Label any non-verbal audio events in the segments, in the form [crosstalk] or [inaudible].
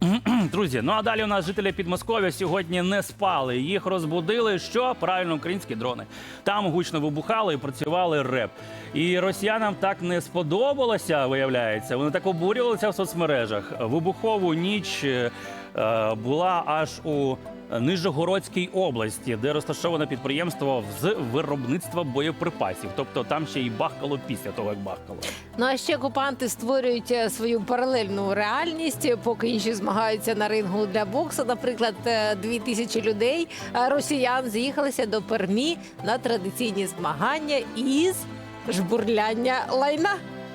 [clears throat] Друзі, ну а далі у нас жителі Підмосков'я сьогодні не спали. Їх розбудили. Що правильно українські дрони. Там гучно вибухали і працювали реп. І росіянам так не сподобалося, виявляється. Вони так обурювалися в соцмережах. Вибухову ніч е, була аж у Нижегородській області, де розташоване підприємство з виробництва боєприпасів. Тобто там ще й бахкало після того, як бахкало. Ну а ще окупанти створюють е, свою паралельну реальність, поки інші змагаються на рингу для боксу. Наприклад, е, дві тисячі людей е, росіян з'їхалися до Пермі на традиційні змагання із жбурляння лайна.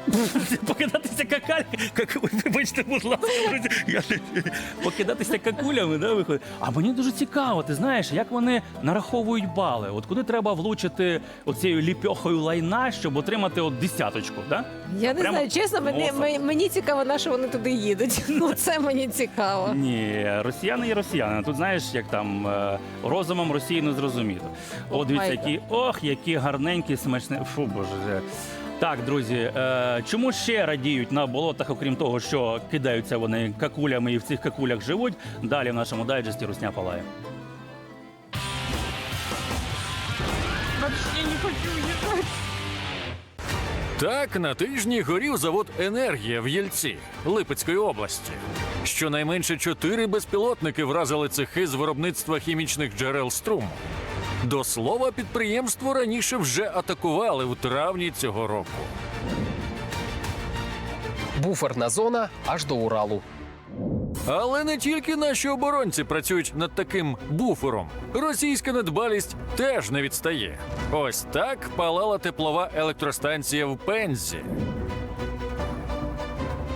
[laughs] Покидатися какаль... как... Вибачте, будь ласка, друзі. Я... Покидатися какулями, да, виходить. А мені дуже цікаво, ти знаєш, як вони нараховують бали. От куди треба влучити оцією ліпьохою лайна, щоб отримати от десяточку, да? Я не Прямо знаю, чесно, мені, носом. мені, цікаво, на що вони туди їдуть. [laughs] Ну це мені цікаво. Ні, росіяни є росіяни. Тут знаєш, як там е, розумом Росії не зрозуміти. О, О, дивіться, майка. які ох, які гарненькі, смачні. Фу, боже. Так, друзі, е, чому ще радіють на болотах, окрім того, що кидаються вони какулями і в цих какулях живуть? Далі в нашому дайджесті Русня Палає. Так на тижні горів завод Енергія в Єльці Липецької області. Щонайменше чотири безпілотники вразили цехи з виробництва хімічних джерел струму. До слова, підприємство раніше вже атакували у травні цього року. Буферна зона аж до Уралу. Але не тільки наші оборонці працюють над таким буфером. Російська недбалість теж не відстає. Ось так палала теплова електростанція в Пензі.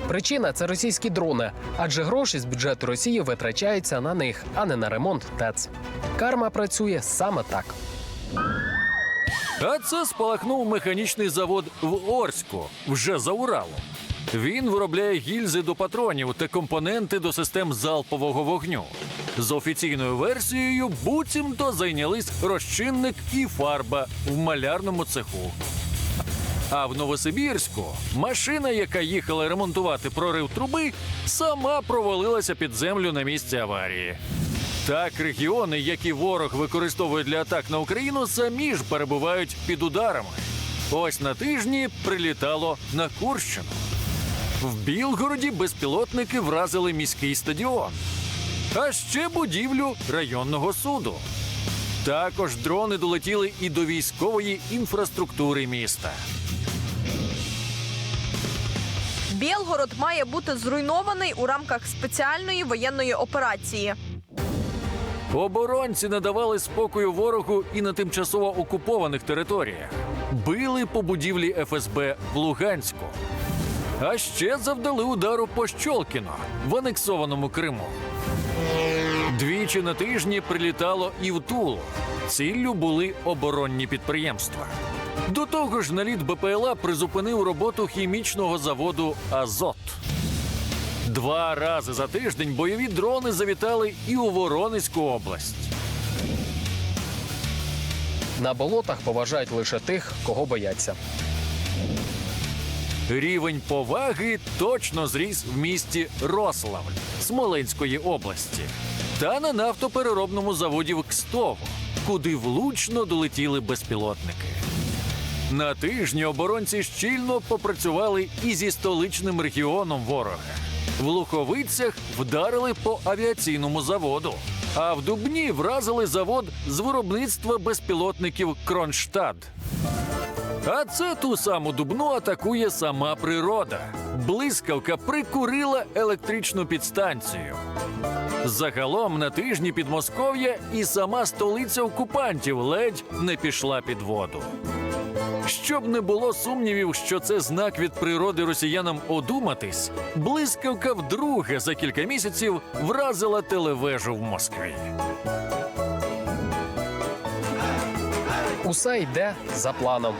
Причина це російські дрони, адже гроші з бюджету Росії витрачаються на них, а не на ремонт ТЕЦ. Карма працює саме так. А це спалахнув механічний завод в Орську, вже за Уралом. Він виробляє гільзи до патронів та компоненти до систем залпового вогню. З офіційною версією буцімто зайнялись розчинник і фарба в малярному цеху. А в Новосибірську машина, яка їхала ремонтувати прорив труби, сама провалилася під землю на місці аварії. Так, регіони, які ворог використовує для атак на Україну, самі ж перебувають під ударами. Ось на тижні прилітало на Курщину. В Білгороді безпілотники вразили міський стадіон, а ще будівлю районного суду. Також дрони долетіли і до військової інфраструктури міста. Білгород має бути зруйнований у рамках спеціальної воєнної операції. Оборонці надавали спокою ворогу і на тимчасово окупованих територіях. Били по будівлі ФСБ в Луганську. А ще завдали удару по Щолкіно в анексованому Криму. Двічі на тижні прилітало і в Тулу. Ціллю були оборонні підприємства. До того ж, наліт БПЛА призупинив роботу хімічного заводу Азот. Два рази за тиждень бойові дрони завітали і у Воронезьку область. На болотах поважають лише тих, кого бояться. Рівень поваги точно зріс в місті Рославль Смоленської області та на нафтопереробному заводі в Кстово, куди влучно долетіли безпілотники. На тижні оборонці щільно попрацювали і зі столичним регіоном ворога. В Луховицях вдарили по авіаційному заводу, а в Дубні вразили завод з виробництва безпілотників Кронштадт. А це ту саму дубну атакує сама природа. Блискавка прикурила електричну підстанцію. Загалом на тижні Підмосков'я і сама столиця окупантів ледь не пішла під воду. Щоб не було сумнівів, що це знак від природи росіянам одуматись, блискавка вдруге за кілька місяців вразила телевежу в Москві. Усе йде за планом.